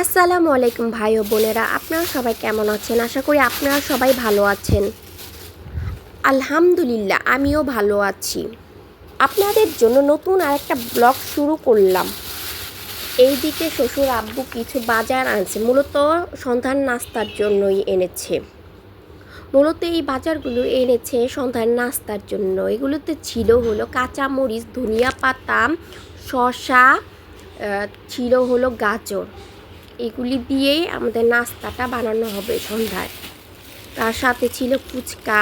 আসসালামু আলাইকুম ভাই ও বোনেরা আপনারা সবাই কেমন আছেন? আশা করি আপনারা সবাই ভালো আছেন। আলহামদুলিল্লাহ আমিও ভালো আছি। আপনাদের জন্য নতুন আরেকটা ব্লগ শুরু করলাম। এইদিকে শ্বশুর আব্বু কিছু বাজার আনছে মূলত সন্ধান নাস্তার জন্যই এনেছে। মূলত এই বাজারগুলো এনেছে সন্ধ্যার নাস্তার জন্য। এগুলোতে ছিল হলো কাঁচা মরিচ ধনিয়া পাতা আহ, ছিল হলো গাজর। এগুলি দিয়েই আমাদের নাস্তাটা বানানো হবে সন্ধ্যায়। তার সাথে ছিল ফুচকা,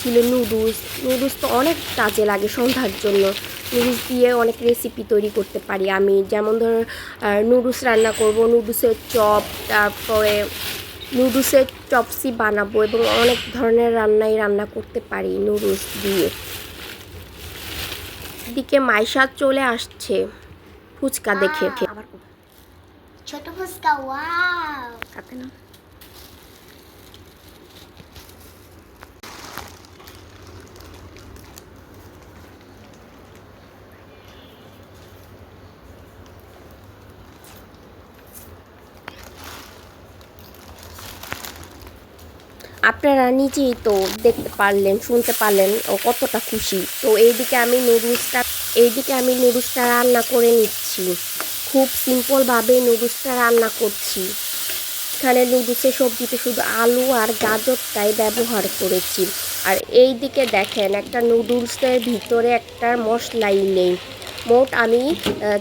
ছিল নুডলস। নুডলস তো অনেক কাজে লাগে সন্ধ্যার জন্য। নুডলস দিয়ে অনেক রেসিপি তৈরি করতে পারি আমি। যেমন ধর নুডলস রান্না করব, নুডলসের চপ, তারপরে নুডলসের চপসি বানাবো এবং অনেক ধরনের রান্নাই রান্না করতে পারি নুডলস দিয়ে। দিকে মাইশা চলে আসছে ফুচকা দেখে। ছোট ফুচকা ওয়াও কাতে না আপনারা নিজেই তো দেখতে পারলেন শুনতে পারলেন ও কতটা খুশি। তো এইদিকে আমি নুডলসটা এইদিকে আমি নুডলসটা রান্না করে নিচ্ছি। খুব সিম্পলভাবে নুডলসটা রান্না করছি। এখানে নুডলসের সবজিতে শুধু আলু আর গাজরটাই ব্যবহার করেছি। আর এই দিকে দেখেন, একটা নুডলসের ভিতরে একটা মশলাই নেই। মোট আমি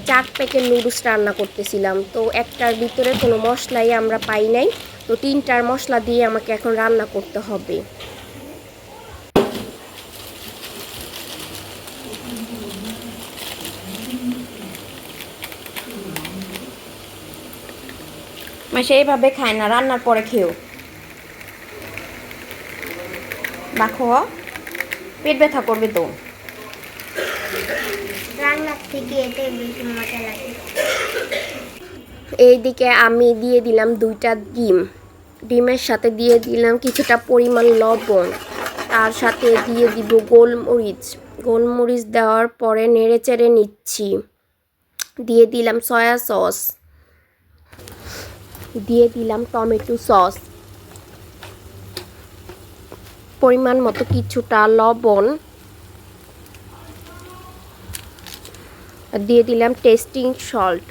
চার প্যাকেট নুডলস রান্না করতেছিলাম। তো একটার ভিতরে কোনো মশলাই আমরা পাই নাই। তো তিনটার মশলা দিয়ে আমাকে এখন রান্না করতে হবে। মাসে এইভাবে খায় না রান্নার পরে খেও। দেখো পেট ব্যথা করবে তো। রান্নার থেকে এটাই বেশি মজা লাগে। এইদিকে আমি দিয়ে দিলাম দুইটা ডিম। ডিমের সাথে দিয়ে দিলাম কিছুটা পরিমাণ লবণ। তার সাথে দিয়ে দিব গোলমরিচ। গোলমরিচ দেওয়ার পরে নেড়ে চেড়ে নিচ্ছি। দিয়ে দিলাম সয়া সস। দিয়ে দিলাম টমেটো সস। পরিমাণ মতো কিছুটা লবণ। দিয়ে দিলাম টেস্টিং সল্ট।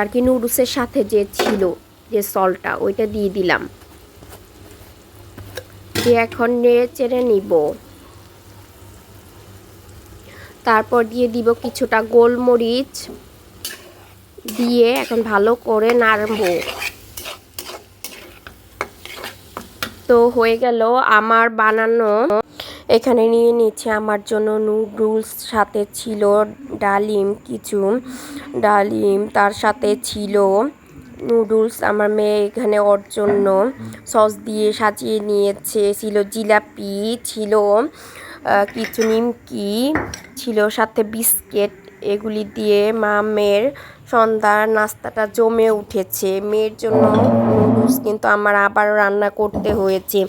আর কি নুডলসের সাথে যে ছিল, যে সল্টটা, ওইটা দিয়ে দিলাম। দিয়ে এখন নেড়ে চেড়ে নিব। তারপর দিয়ে দিব কিছুটা গোলমরিচ। দিয়ে এখন ভালো করে নাড়বো। তো হয়ে গেল আমার বানানো। এখানে নিয়ে নিচ্ছে আমার জন্য নুডলস, সাথে ছিল ডালিম, কিছু ডালিম, তার সাথে ছিল নুডলস। আমার মেয়ে এখানে ওর জন্য সস দিয়ে সাজিয়ে নিয়েছে। ছিল জিলাপি, ছিল কিছু নিমকি, ছিল সাথে বিস্কিট এগুলি দিয়ে মা মেয়ের সন্ধ্যার নাস্তাটা জমে উঠেছে। মেয়ের জন্য নুডলস কিন্তু আমার আবার রান্না করতে হয়েছে।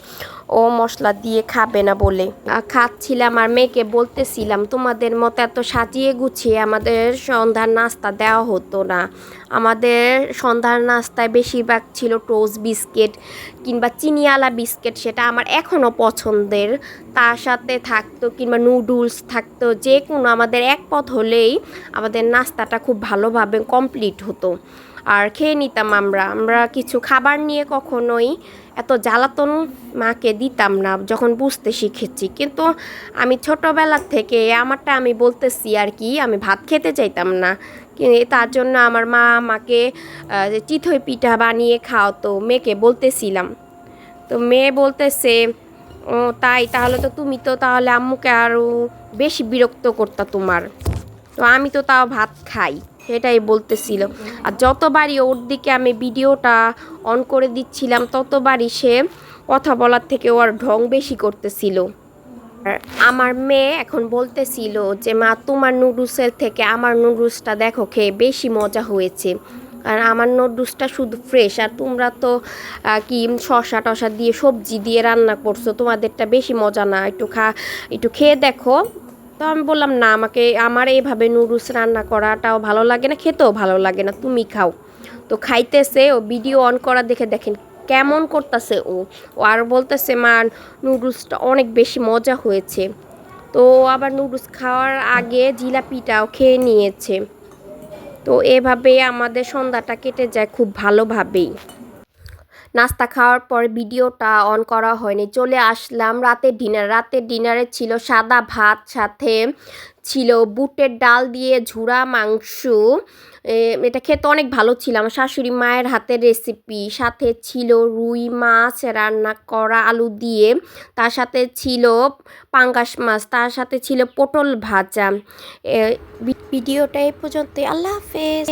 ও মশলা দিয়ে খাবে না বলে। খাচ্ছিলাম আর মেয়েকে বলতেছিলাম, তোমাদের মতো এত সাজিয়ে গুছিয়ে আমাদের সন্ধ্যার নাস্তা দেওয়া হতো না। আমাদের সন্ধ্যার নাস্তায় বেশিরভাগ ছিল টোস্ট বিস্কিট কিংবা চিনিওয়ালা বিস্কিট, সেটা আমার এখনও পছন্দের। তার সাথে থাকতো কিংবা নুডলস থাকতো যে কোনো আমাদের এক পথ হলেই আমাদের নাস্তাটা খুব ভালোভাবে কমপ্লিট হতো। আর খেয়ে নিতাম আমরা। আমরা কিছু খাবার নিয়ে কখনোই এত জ্বালাতন মাকে দিতাম না, যখন বুঝতে শিখেছি। কিন্তু আমি ছোটোবেলার থেকে আমারটা আমি বলতেছি আর কি, আমি ভাত খেতে চাইতাম না। তার জন্য আমার মা আমাকে চিথই পিঠা বানিয়ে খাওয়াতো, মেয়েকে বলতেছিলাম। তো মেয়ে বলতেছে, ও, তাই তাহলে তো তুমি তো তাহলে আম্মুকে আরও বেশি বিরক্ত করতা তোমার। তো আমি তো তাও ভাত খাই। সেটাই বলতেছিল। আর যতবারই ওর দিকে আমি ভিডিওটা অন করে দিচ্ছিলাম, ততবারই সে কথা বলার থেকে ওর ঢং বেশি করতেছিল। আমার মেয়ে এখন বলতেছিল যে, মা, তোমার নুডলসের থেকে আমার নুডলসটা দেখো, খেয়ে বেশি মজা হয়েছে। আর আমার নুডলসটা শুধু ফ্রেশ আর তোমরা তো কি শসা টসা দিয়ে সবজি দিয়ে রান্না করছ, তোমাদেরটা বেশি মজা না। একটু খা, একটু খেয়ে দেখো। তো আমি বললাম, না, আমাকে, আমার এইভাবে নুডলস রান্না করাটাও ভালো লাগে না, খেতেও ভালো লাগে না, তুমি খাও। তো খাইতেছে, ও ভিডিও অন করা দেখে দেখেন কেমন করতেছে ও। ও আর বলতেছে, মা নুডলসটা অনেক বেশি মজা হয়েছে। তো আবার নুডলস খাওয়ার আগে জিলাপিটাও খেয়ে নিয়েছে। তো এভাবে আমাদের সন্ধ্যাটা কেটে যায় খুব ভালোভাবেই। নাস্তা খাওয়ার পর ভিডিওটা অন করা হয়নি। চলে আসলাম রাতের ডিনার রাতের ডিনারে ছিল সাদা ভাত, সাথে ছিল বুটের ডাল দিয়ে ঝুরা মাংস। এটা খেতে অনেক ভালো ছিল। আমার শাশুড়ি মায়ের হাতের রেসিপি সাথে ছিল রুই মাছ, রান্না করা আলু দিয়ে। তার সাথে ছিল পাঙ্গাস মাছ। তার সাথে ছিল পটল ভাজা। ভিডিওটা এই পর্যন্ত আল্লাহ হাফেজ।